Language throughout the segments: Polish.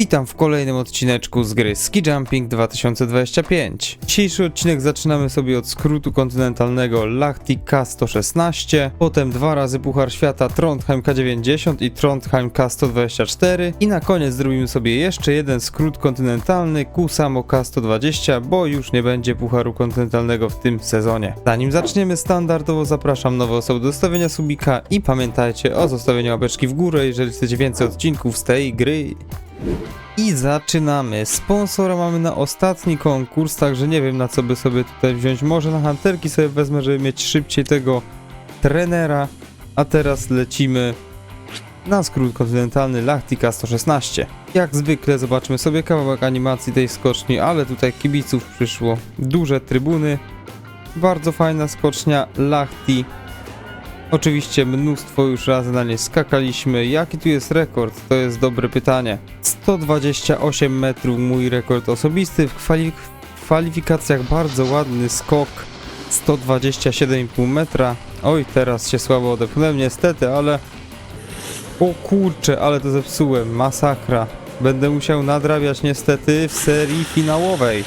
Witam w kolejnym odcineczku z gry Ski Jumping 2025. Dzisiejszy odcinek zaczynamy sobie od skrótu kontynentalnego Lahti K116, potem dwa razy Puchar Świata Trondheim K90 i Trondheim K124 i na koniec zrobimy sobie jeszcze jeden skrót kontynentalny Kusamo K120, bo już nie będzie Pucharu Kontynentalnego w tym sezonie. Zanim zaczniemy standardowo zapraszam nowe osoby do zostawienia subika i pamiętajcie o zostawieniu łapeczki w górę, jeżeli chcecie więcej odcinków z tej gry. I zaczynamy. Sponsora mamy na ostatni konkurs, także nie wiem na co by sobie tutaj wziąć. Może na hanterki sobie wezmę, żeby mieć szybciej tego trenera. A teraz lecimy na skrót kontynentalny Lachtika 116. Jak zwykle zobaczmy sobie kawałek animacji tej skoczni, ale tutaj kibiców przyszło. Duże trybuny. Bardzo fajna skocznia Lachti. Oczywiście mnóstwo już razy na niej skakaliśmy. Jaki tu jest rekord? To jest dobre pytanie. 128 metrów mój rekord osobisty. W kwalifikacjach bardzo ładny skok. 127,5 metra. Oj, teraz się słabo odepchnąłem niestety, ale... O kurcze, ale to zepsułem. Masakra. Będę musiał nadrabiać niestety w serii finałowej.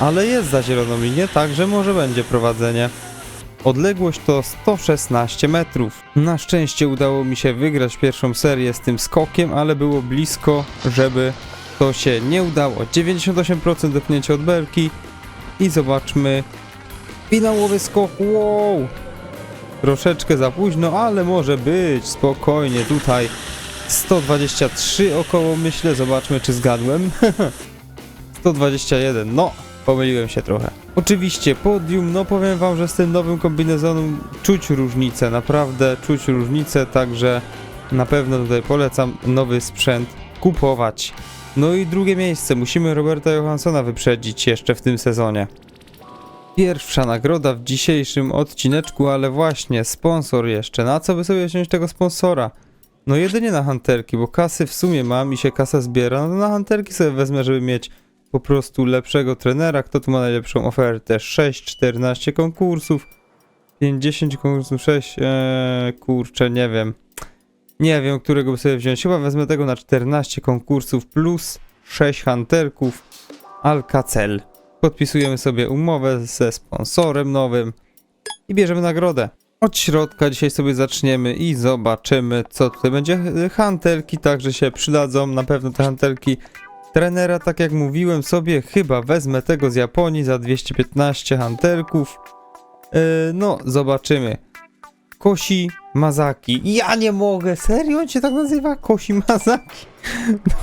Ale jest za zieloną linię, także może będzie prowadzenie. Odległość to 116 metrów. Na szczęście udało mi się wygrać pierwszą serię z tym skokiem, ale było blisko, żeby to się nie udało. 98% dopnięcia od belki i zobaczmy finałowy skok. Wow! Troszeczkę za późno, ale może być. Spokojnie tutaj 123 około myślę. Zobaczmy czy zgadłem. 121. No, pomyliłem się trochę. Oczywiście podium, no powiem wam, że z tym nowym kombinezonem czuć różnicę, naprawdę czuć różnicę, także na pewno tutaj polecam nowy sprzęt kupować. No i drugie miejsce, musimy Roberta Johanssona wyprzedzić jeszcze w tym sezonie. Pierwsza nagroda w dzisiejszym odcineczku, ale właśnie sponsor jeszcze. Na co by sobie wziąć tego sponsora? No jedynie na hanterki, bo kasy w sumie mam i się kasa zbiera, no to na hanterki sobie wezmę, żeby mieć po prostu lepszego trenera. Kto tu ma najlepszą ofertę? 6, 14 konkursów, 50 konkursów, 6, eee, kurczę, nie wiem. Nie wiem, którego sobie wziąć. Chyba wezmę tego na 14 konkursów plus 6 hanterków Alcacel. Podpisujemy sobie umowę ze sponsorem nowym i bierzemy nagrodę. Od środka dzisiaj sobie zaczniemy i zobaczymy, co tutaj będzie. Hantelki także się przydadzą, na pewno te hantelki trenera, tak jak mówiłem sobie, chyba wezmę tego z Japonii za 215 hantelków. Yy, no, zobaczymy. Kosi Mazaki. Ja nie mogę, serio? On się tak nazywa? Kosi Mazaki?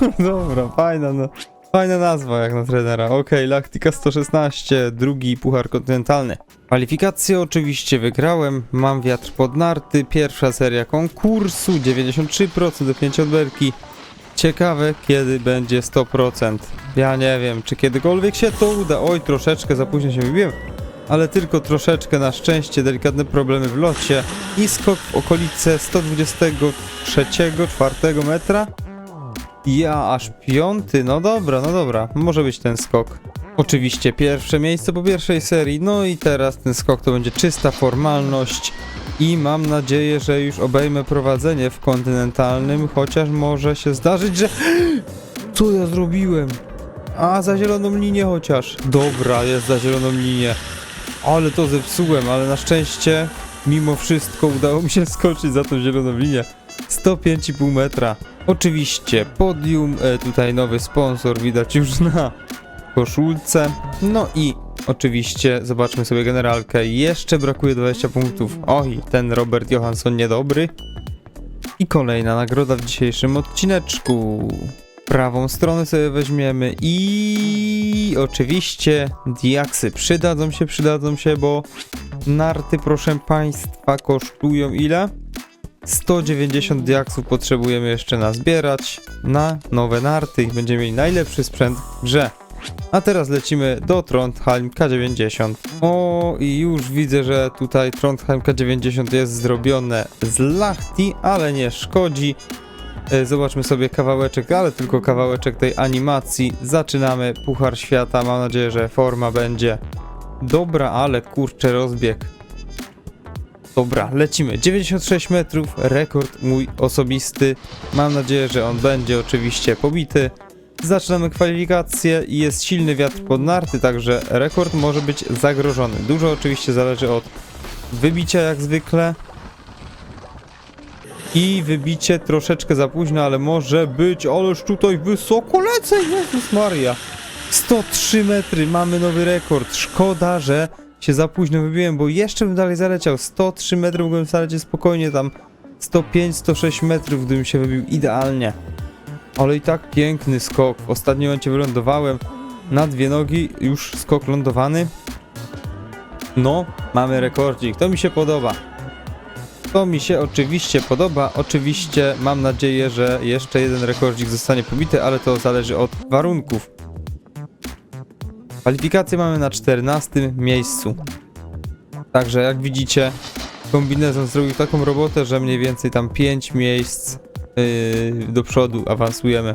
No dobra, fajna, no. Fajna nazwa jak na trenera. Okej, Lactica 116, drugi puchar kontynentalny. Kwalifikacje oczywiście wygrałem, mam wiatr pod narty, pierwsza seria konkursu, 93% dopnięcia od belki. Ciekawe kiedy będzie 100%. Ja nie wiem, czy kiedykolwiek się to uda. Oj, troszeczkę za późno się wybiłem. Ale tylko troszeczkę, na szczęście, delikatne problemy w locie i skok w okolice 123-4 metra. Ja aż piąty, no dobra, no dobra, może być ten skok. Oczywiście pierwsze miejsce po pierwszej serii, no i teraz ten skok to będzie czysta formalność i mam nadzieję, że już obejmę prowadzenie w kontynentalnym, chociaż może się zdarzyć, że... Co ja zrobiłem? A, za zieloną linię chociaż. Dobra, jest za zieloną linię. Ale to zepsułem, ale na szczęście, mimo wszystko udało mi się skoczyć za tą zieloną linię. 105,5 metra. Oczywiście podium, e, tutaj nowy sponsor widać już na koszulce. No i oczywiście zobaczmy sobie generalkę. Jeszcze brakuje 20 punktów. Oj, ten Robert Johansson niedobry. I kolejna nagroda w dzisiejszym odcineczku. Prawą stronę sobie weźmiemy i oczywiście diaksy przydadzą się, przydadzą się, bo narty proszę państwa kosztują ile? 190 diaksów potrzebujemy jeszcze nazbierać na nowe narty i będziemy mieli najlepszy sprzęt w grze. A teraz lecimy do Trondheim K90. O, i już widzę, że tutaj Trondheim K90 jest zrobione z Lachti, ale nie szkodzi. E, Zobaczmy sobie kawałeczek, ale tylko kawałeczek tej animacji. Zaczynamy Puchar Świata. Mam nadzieję, że forma będzie dobra, ale kurczę rozbieg. Dobra, lecimy. 96 metrów, rekord mój osobisty. Mam nadzieję, że on będzie oczywiście pobity. Zaczynamy kwalifikacje i jest silny wiatr pod narty, także rekord może być zagrożony. Dużo oczywiście zależy od wybicia jak zwykle. I wybicie troszeczkę za późno, ale może być, ależ tutaj wysoko lecę, Jezus Maria. 103 metry, mamy nowy rekord. Szkoda, że się za późno wybiłem, bo jeszcze bym dalej zaleciał. 103 metry mogłem zalecieć spokojnie tam 105-106 metrów, gdybym się wybił idealnie. Ale i tak piękny skok. W ostatnim momencie wylądowałem na dwie nogi, już skok lądowany. No, mamy rekordzik. To mi się podoba. To mi się oczywiście podoba. Oczywiście mam nadzieję, że jeszcze jeden rekordzik zostanie pobity, ale to zależy od warunków. Kwalifikacje mamy na 14 miejscu. Także jak widzicie, kombinezon zrobił taką robotę, że mniej więcej tam 5 miejsc yy, do przodu awansujemy.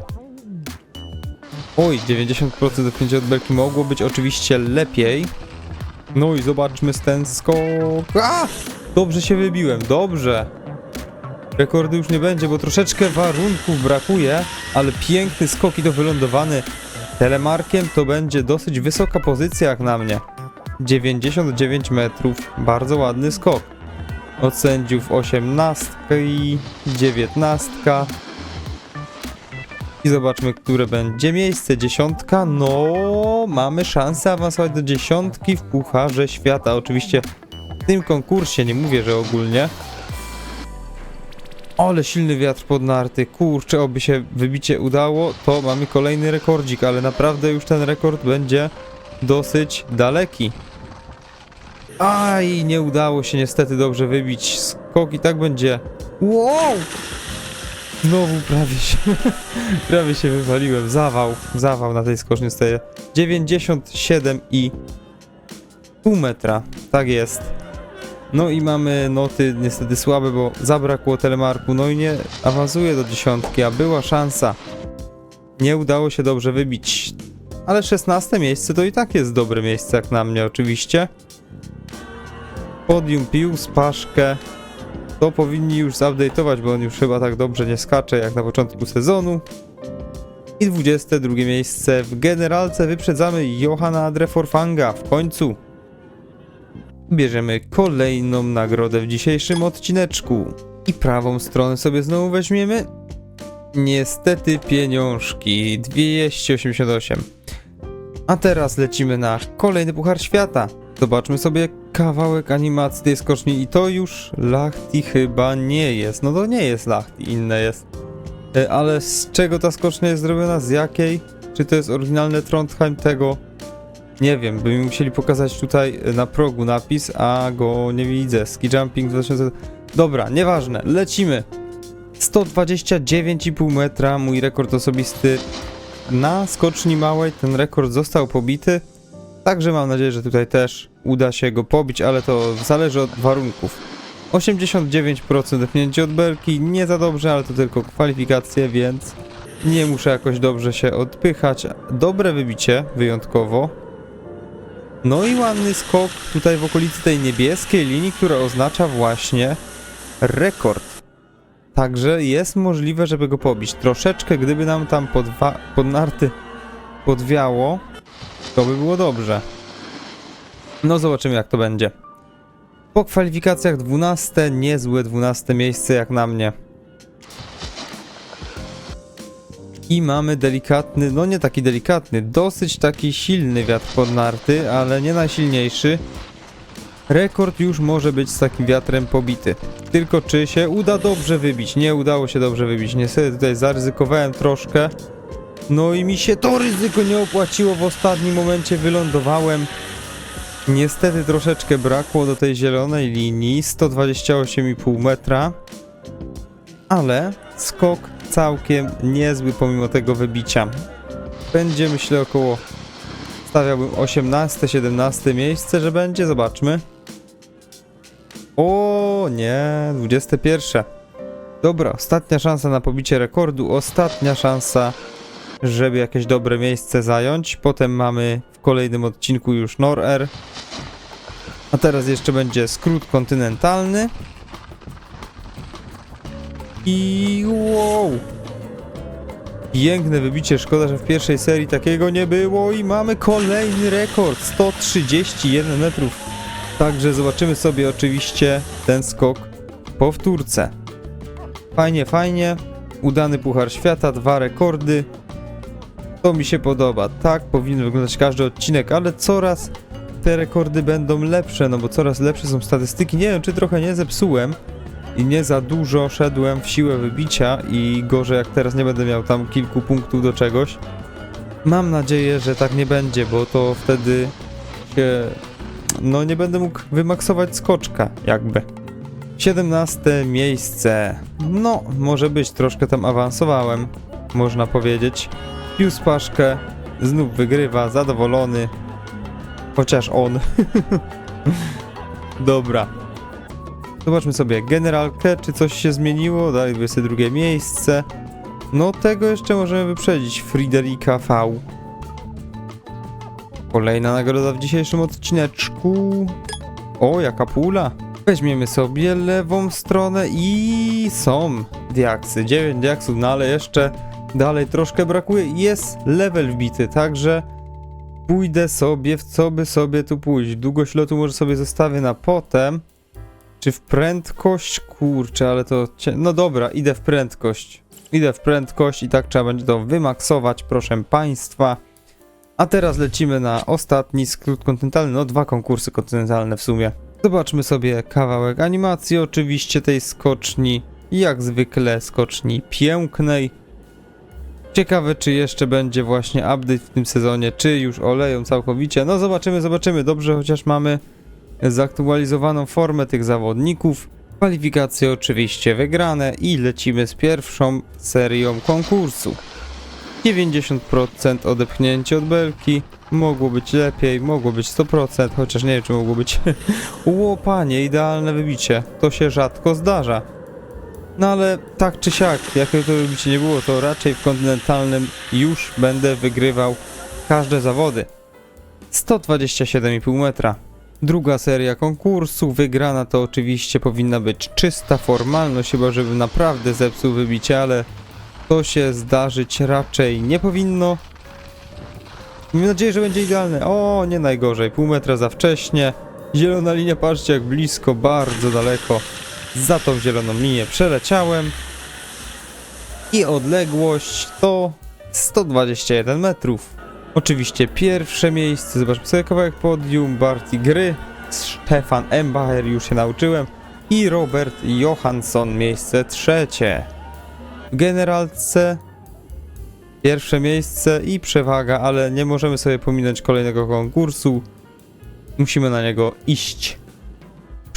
Oj, 90% do 5 od belki mogło być oczywiście lepiej. No i zobaczmy ten skok. A! Dobrze się wybiłem, dobrze. Rekordu już nie będzie, bo troszeczkę warunków brakuje, ale piękny skok i to wylądowany telemarkiem to będzie dosyć wysoka pozycja jak na mnie. 99 metrów, bardzo ładny skok. Od sędziów 18 i 19. I zobaczmy, które będzie miejsce. Dziesiątka, no mamy szansę awansować do dziesiątki w Pucharze Świata. Oczywiście w tym konkursie, nie mówię, że ogólnie. Ale silny wiatr pod narty, kurczę, oby się wybicie udało, to mamy kolejny rekordzik, ale naprawdę już ten rekord będzie dosyć daleki. Aj, nie udało się niestety dobrze wybić. Skok i tak będzie. Wow! Znowu prawie się, prawie się wywaliłem. Zawał, zawał na tej skoczni staje. 97 i pół metra, tak jest. No i mamy noty niestety słabe, bo zabrakło telemarku, no i nie awansuje do dziesiątki, a była szansa. Nie udało się dobrze wybić. Ale 16 miejsce to i tak jest dobre miejsce jak na mnie oczywiście. Podium pił, spaszkę. To powinni już zupdate'ować, bo on już chyba tak dobrze nie skacze jak na początku sezonu. I 22 miejsce w generalce wyprzedzamy Johanna Dreforfanga w końcu bierzemy kolejną nagrodę w dzisiejszym odcineczku. I prawą stronę sobie znowu weźmiemy. Niestety pieniążki 288. A teraz lecimy na kolejny Puchar Świata. Zobaczmy sobie kawałek animacji tej skoczni i to już Lachti chyba nie jest. No to nie jest Lachti, inne jest. E, Ale z czego ta skocznia jest zrobiona? Z jakiej? Czy to jest oryginalne Trondheim tego? Nie wiem, by mi musieli pokazać tutaj na progu napis, a go nie widzę. Ski Jumping 2000... Dobra, nieważne, lecimy. 129,5 metra, mój rekord osobisty na skoczni małej. Ten rekord został pobity. Także mam nadzieję, że tutaj też uda się go pobić, ale to zależy od warunków. 89% depnięcie od belki, nie za dobrze, ale to tylko kwalifikacje, więc nie muszę jakoś dobrze się odpychać. Dobre wybicie, wyjątkowo. No i ładny skok tutaj w okolicy tej niebieskiej linii, która oznacza właśnie rekord. Także jest możliwe, żeby go pobić. Troszeczkę, gdyby nam tam pod, pod narty podwiało, to by było dobrze. No zobaczymy jak to będzie. Po kwalifikacjach 12, niezłe 12 miejsce jak na mnie. I mamy delikatny, no nie taki delikatny, dosyć taki silny wiatr pod narty, ale nie najsilniejszy. Rekord już może być z takim wiatrem pobity. Tylko czy się uda dobrze wybić? Nie udało się dobrze wybić. Niestety tutaj zaryzykowałem troszkę. No i mi się to ryzyko nie opłaciło. W ostatnim momencie wylądowałem. Niestety troszeczkę brakło do tej zielonej linii. 128,5 metra. Ale skok całkiem niezły pomimo tego wybicia. Będzie myślę około stawiałbym 18-17 miejsce, że będzie, zobaczmy. O nie, 21. Dobra, ostatnia szansa na pobicie rekordu, ostatnia szansa, żeby jakieś dobre miejsce zająć. Potem mamy w kolejnym odcinku już Nor-Air. A teraz jeszcze będzie skrót kontynentalny. I wow! Piękne wybicie, szkoda, że w pierwszej serii takiego nie było i mamy kolejny rekord, 131 metrów. Także zobaczymy sobie oczywiście ten skok powtórce. Fajnie, fajnie. Udany Puchar Świata, dwa rekordy. To mi się podoba. Tak powinien wyglądać każdy odcinek, ale coraz te rekordy będą lepsze, no bo coraz lepsze są statystyki. Nie wiem, czy trochę nie zepsułem i nie za dużo szedłem w siłę wybicia i gorzej jak teraz nie będę miał tam kilku punktów do czegoś. Mam nadzieję, że tak nie będzie, bo to wtedy się... No nie będę mógł wymaksować skoczka, jakby. 17 miejsce. No, może być, troszkę tam awansowałem, można powiedzieć. Pius Paszkę znów wygrywa, zadowolony. Chociaż on. Dobra. Zobaczmy sobie generalkę, czy coś się zmieniło. Dalej 22 miejsce. No tego jeszcze możemy wyprzedzić. Friderika V. Kolejna nagroda w dzisiejszym odcineczku. O, jaka pula. Weźmiemy sobie lewą stronę i są diaksy. 9 diaksów, no ale jeszcze dalej troszkę brakuje. Jest level wbity, także pójdę sobie w co by sobie tu pójść. Długość lotu może sobie zostawię na potem. Czy w prędkość? Kurczę, ale to... No dobra, idę w prędkość. Idę w prędkość i tak trzeba będzie to wymaksować, proszę państwa. A teraz lecimy na ostatni skrót kontynentalny, no dwa konkursy kontynentalne w sumie. Zobaczmy sobie kawałek animacji oczywiście tej skoczni, jak zwykle skoczni pięknej. Ciekawe czy jeszcze będzie właśnie update w tym sezonie, czy już oleją całkowicie. No zobaczymy, zobaczymy. Dobrze, chociaż mamy zaktualizowaną formę tych zawodników. Kwalifikacje oczywiście wygrane i lecimy z pierwszą serią konkursu. 90% odepchnięcie od belki. Mogło być lepiej, mogło być 100%, chociaż nie wiem czy mogło być łopanie, idealne wybicie. To się rzadko zdarza. No ale tak czy siak, jakie to wybicie nie było, to raczej w kontynentalnym już będę wygrywał każde zawody. 127,5 metra. Druga seria konkursu, wygrana to oczywiście powinna być czysta formalność, chyba żebym naprawdę zepsuł wybicie, ale to się zdarzyć raczej nie powinno. Mam nadzieję, że będzie idealne. O, nie najgorzej, pół metra za wcześnie. Zielona linia, patrzcie jak blisko, bardzo daleko. Za tą zieloną linię przeleciałem. I odległość to 121 metrów. Oczywiście pierwsze miejsce, zobaczmy sobie kawałek podium, Barty Gry, Stefan Embacher już się nauczyłem i Robert Johansson miejsce trzecie. W generalce pierwsze miejsce i przewaga, ale nie możemy sobie pominąć kolejnego konkursu. Musimy na niego iść.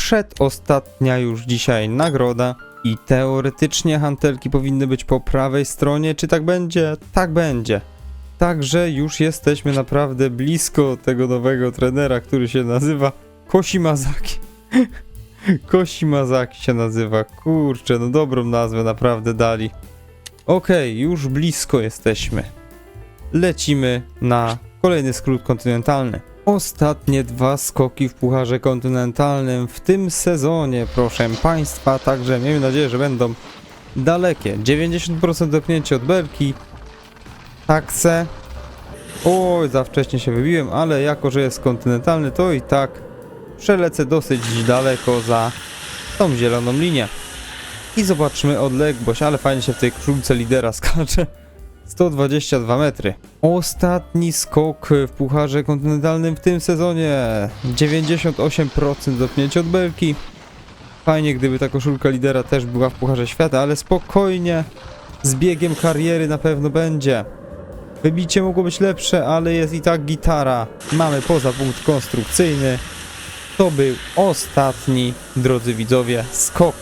Przedostatnia już dzisiaj nagroda i teoretycznie hantelki powinny być po prawej stronie. Czy tak będzie? Tak będzie. Także już jesteśmy naprawdę blisko tego nowego trenera, który się nazywa Koshimazaki. Koshimazaki się nazywa. Kurczę, no dobrą nazwę naprawdę dali. Okej, już blisko jesteśmy. Lecimy na kolejny skrót kontynentalny. Ostatnie dwa skoki w Pucharze Kontynentalnym w tym sezonie, proszę Państwa, także miejmy nadzieję, że będą dalekie. 90% dopnięcie od belki, Takse. Oj, za wcześnie się wybiłem, ale jako, że jest kontynentalny, to i tak przelecę dosyć daleko za tą zieloną linię. I zobaczmy odległość, ale fajnie się w tej krzulce lidera skacze. 122 metry. Ostatni skok w Pucharze Kontynentalnym w tym sezonie. 98% dopnięcie od belki. Fajnie, gdyby ta koszulka lidera też była w Pucharze Świata, ale spokojnie. Z biegiem kariery na pewno będzie. Wybicie mogło być lepsze, ale jest i tak gitara. Mamy poza punkt konstrukcyjny. To był ostatni, drodzy widzowie, skok.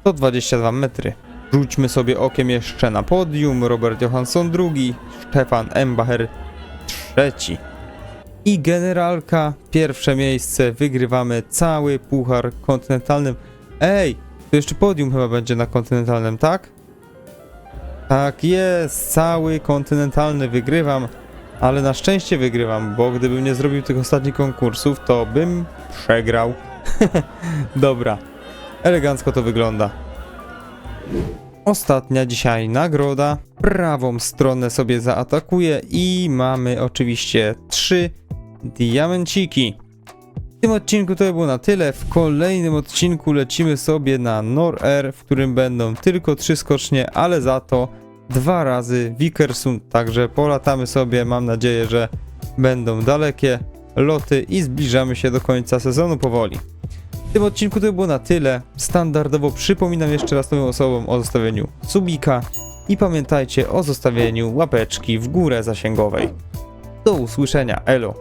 122 metry. Rzućmy sobie okiem jeszcze na podium. Robert Johansson drugi, Stefan Embacher trzeci. I generalka, pierwsze miejsce, wygrywamy cały puchar kontynentalnym. Ej, to jeszcze podium chyba będzie na kontynentalnym, tak? Tak jest, cały kontynentalny wygrywam, ale na szczęście wygrywam, bo gdybym nie zrobił tych ostatnich konkursów, to bym przegrał. Dobra, elegancko to wygląda. Ostatnia dzisiaj nagroda. Prawą stronę sobie zaatakuję i mamy oczywiście trzy diamenciki. W tym odcinku to było na tyle. W kolejnym odcinku lecimy sobie na Nor-Air, w którym będą tylko trzy skocznie, ale za to dwa razy Vikersund. Także polatamy sobie. Mam nadzieję, że będą dalekie loty i zbliżamy się do końca sezonu powoli. W tym odcinku to było na tyle. Standardowo przypominam jeszcze raz nowym osobom o zostawieniu subika i pamiętajcie o zostawieniu łapeczki w górę zasięgowej. Do usłyszenia, elo!